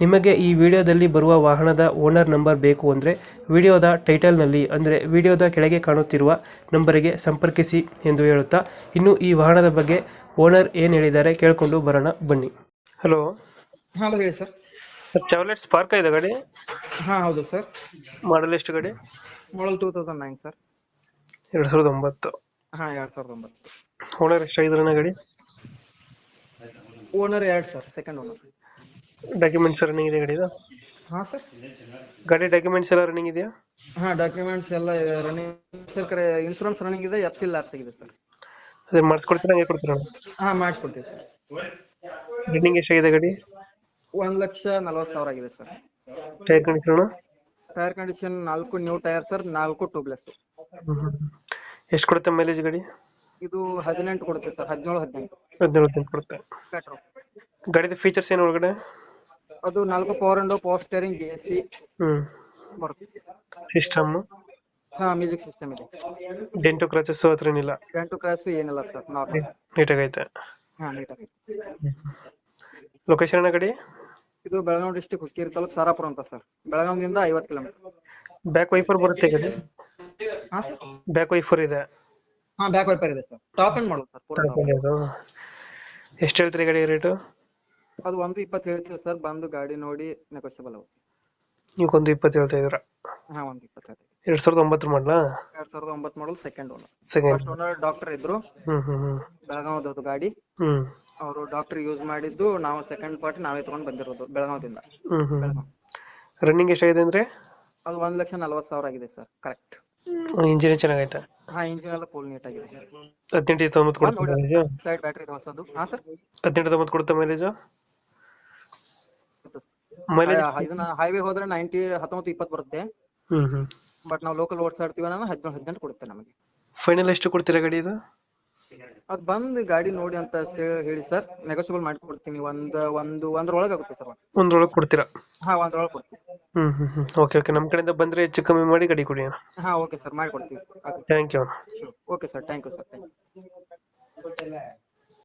ನಿಮಗೆ ಈ ವಿಡಿಯೋದಲ್ಲಿ ಬರುವ ವಾಹನದ ಓನರ್ ನಂಬರ್ ಬೇಕು ಅಂದರೆ ವಿಡಿಯೋದ ಟೈಟಲ್ನಲ್ಲಿ ಅಂದರೆ ವಿಡಿಯೋದ ಕೆಳಗೆ ಕಾಣುತ್ತಿರುವ ನಂಬರಿಗೆ ಸಂಪರ್ಕಿಸಿ ಎಂದು ಹೇಳುತ್ತಾ ಇನ್ನು ಈ ವಾಹನದ ಬಗ್ಗೆ ಓನರ್ ಏನು ಹೇಳಿದ್ದಾರೆ ಕೇಳಿಕೊಂಡು ಬರೋಣ ಬನ್ನಿ. ಹಲೋ. ಹಲೋ ಹೇಳಿ ಸರ್. ಚಾವ್ಲೆಟ್ ಸ್ಪಾರ್ಕ್ ಇದೆ ಗಾಡಿ? ಹಾಂ ಹೌದು ಸರ್. ಮಾಡಲ್ ಎಷ್ಟು ಗಾಡಿ? Model two thousand nine sir. ಎರಡು ಸಾವಿರದ ಒಂಬತ್ತು. ಹಾಂ ಎರಡು ಸಾವಿರದ ಒಂಬತ್ತು. ಓನರ್ ಎಷ್ಟಾಗಿದ್ರಣ್ಣ ಗಾಡಿ? ಓನರ್ ಎರಡು sir second owner documents running ಇದೆ ಗಾಡಿದು? ಹಾಂ ಸರ್ ಗಾಡಿ ಡಾಕ್ಯುಮೆಂಟ್ಸ್ ಎಲ್ಲ ರನ್ನಿಂಗ್ ಇದೆಯಾ? ಹಾಂ ಡಾಕ್ಯುಮೆಂಟ್ಸ್ ಎಲ್ಲ ರನ್ನಿಂಗ್ ಸರ್ ಕರೆ ಇನ್ಶೂರೆನ್ಸ್ ರನ್ನಿಂಗ್ ಇದೆ ಎಫ್ ಸಿ ಲ್ಯಾಬ್ಸ್ ಆಗಿದೆ ಸರ್ ಅದೇ ಮಾಡಿಸ್ಕೊಡ್ತೀರಾ ಹಂಗೆ ಕೊಡ್ತೀರಾ? ಹಾಂ ಮಾಡಿಸ್ಕೊಡ್ತೀವಿ ಸರ್ ರನ್ನಿಂಗ್ ಎಷ್ಟಾಗಿದೆ ಗಾಡಿ? ಒಂದು ಲಕ್ಷ ನಲ್ವತ್ತು ಸಾವಿರ ಆಗಿದೆ sir tyre condition tyre condition ನಾಲ್ಕು ನ್ಯೂ ಟೈರ್ ಸರ್ ನಾಲ್ಕು ಟ್ಯೂಬ್ಲೆಸ್ ಎಷ್ಟು ಕೊಡುತ್ತೆ ಮೈಲೇಜ್ ಗಾಡಿ? ಇದು ಹದಿನೆಂಟು ಕೊಡುತ್ತೆ ಸರ್ ಹದಿನೇಳು ಹದಿನೆಂಟು. ಹದಿನೇಳು ಹದಿನೆಂಟು ಕೊಡುತ್ತೆ. ಪೆಟ್ರೋಲ್ ಗಾಡಿದು ಫೀಚರ್ಸ್ ಏನು ಒಳಗಡೆ? ಅದು ನಾಲ್ಕು power and power steering A C hmm system ಹಾ ಮ್ಯೂಸಿಕ್ ಸಿಸ್ಟಮ್ ಇದೆ. ಡೆಂಟು ಕ್ರಾಚಸ್ ಹತ್ರ ಏನಿಲ್ಲ? ಗಂಟು ಕ್ರಾಸು ಏನಿಲ್ಲ ಸರ್ ನಾರ್ಮಲ್ ನೀಟಾಗೈತೆ. ಹಾ ನೀಟಾಗಿ ಲೊಕೇಶನ್ ಗಾಡಿ? ಇದು ಬೆಳಗಾವಿ ಡಿಸ್ಟಿಕ್ ಹುಕ್ಕೇರಿ ತಾಲೂಕು ಸಾರಾಪುರ ಅಂತ ಸರ್ ಬೆಳಗಾವಿಯಿಂದ ಐವತ್ತು ಕಿಲೋಮೀಟರ್ ಬ್ಯಾಕ್ ವೈಪರ್ ಬರುತ್ತೆ ಗಾಡಿ? ಹಾಂ? ಸರ್ ಬ್ಯಾಕ್ ವೈಫರ್ ಇದೆ. ಹಾ ಬ್ಯಾಕ್ ವೈಪರ್ ಇದೆ sir top end model sir ಪೂರ top. ಎಷ್ಟು ಹೇಳ್ತೀರಿ ಗಾಡಿ ರೇಟು ಅದು ಒಂದು ಇಪ್ಪತ್ತು ಹೇಳ್ತೀವಿ ಸರ್ ಬಂದು ಗಾಡಿ ನೋಡಿ ನೆಗೋಷಿಯಬಲ್ ಅವು ನೀವು ಒಂದು ಇಪ್ಪತ್ತು ಹೇಳ್ತಾ ಇದ್ದೀರಾ? ಹಾಂ ಒಂದು ಇಪ್ಪತ್ತು ಹೇಳ್ತೀವಿ ಎರಡ್ ಸಾವಿರದ ಒಂಬತ್ತರ ಮಾಡಲಾ? ಎರಡು ಸಾವಿರದ ಒಂಬತ್ತು model second owner second first owner doctor ಇದ್ರು. ಹ್ಮ್ ಹ್ಮ್ ಹ್ಮ್. ಬೆಳಗಾವದದು ಗಾಡಿ. ಹ್ಮ್. ಅವರು ಡಾಕ್ಟರ್ ಯೂಸ್ ಮಾಡಿದ್ದು ನಾವು ಸೆಕೆಂಡ್ ಪಾರ್ಟಿ ನಾವೇ ತಗೊಂಡು ಬಂದಿರೋದು ಬೆಳಗಾವದಿಂದ. ಹ್ಮ್ ಹ್ಮ್. ಬೆಳಗಾವ್. ರನ್ನಿಂಗ್ ಎಷ್ಟಾಗಿದೆ ಅಂದ್ರೆ? ಅದು ಒಂದು ಲಕ್ಷ ನಲ್ವತ್ತು ಸಾವಿರ ಆಗಿದೆ ಸರ್ ಕರೆಕ್ಟ್ ಇಂಜಿನ್ ಚೆನ್ನಾಗೈತೆ. ಹಾ ಇಂಜಿನ್ ಎಲ್ಲ ಫುಲ್ ನೀಟ್ ಆಗಿದೆ ಹದಿನೆಂಟು ತೊಂಬತ್ತು ಕೊಡುತ್ತೆ ಮೈಲೇಜ್ ಸೈಡ್ ಬ್ಯಾಟ್ರಿ ಇದೆ ಹೊಸದು ಹಾ ಸರ್ ಹದಿನೆಂಟು ತೊಂಬತ್ತು ಕೊಡುತ್ತೆ ಮೈಲೇಜ್ ಮೈಲೇಜ್ ಇದನ್ನ ಹೈವೇ ಹೋದ್ರೆ ನೈಂಟಿ ಹತ್ತೊಂಬತ್ತು ಇಪ್ಪತ್ತು ಬರುತ್ತೆ. ಹ್ಮ್ ಹ್ಮ್. ಬಟ್ ನಾವು ಲೋಕಲ್ ಓಡಿಸಾಡ್ತೀವಿ ನಾವು ಹದಿನೇಳು ಹದಿನೆಂಟು ಕೊಡುತ್ತೆ ನಮಗೆ. ಫೈನಲ್ ಎಷ್ಟು ಕೊಡ್ತೀರಾ ಗಾಡಿ ಇದು? ಅದು ಬಂದು ಗಾಡಿ ನೋಡಿ ಅಂತ ಹೇಳಿ ಸರ್ ನೆಗೋಷಿಯಬಲ್ ಮಾಡಿ ಕೊಡ್ತೀನಿ ಒಂದು ಒಂದು ಒಂದ್ರೊಳಗೆ ಆಗುತ್ತೆ ಸರ್ ಒಂದ್ರೊಳಗೆ ಕೊಡ್ತೀರಾ? ಹಾ ಒಂದ್ರೊಳಗೆ ಕೊಡ್ತೀನಿ. ಹ್ಮ್ ಹ್ಮ್ ಹ್ಮ್. ಓಕೆ ಓಕೆ ನಮ್ಮ ಕಡೆಯಿಂದ ಬಂದ್ರೆ ಹೆಚ್ಚು ಕಮ್ಮಿ ಮಾಡಿ ಗಾಡಿ ಕೊಡಿ ಹಾಂ ಓಕೆ ಸರ್ ಮಾಡಿ ಕೊಡ್ತೀವಿ thank you okay sir thank you sir thank you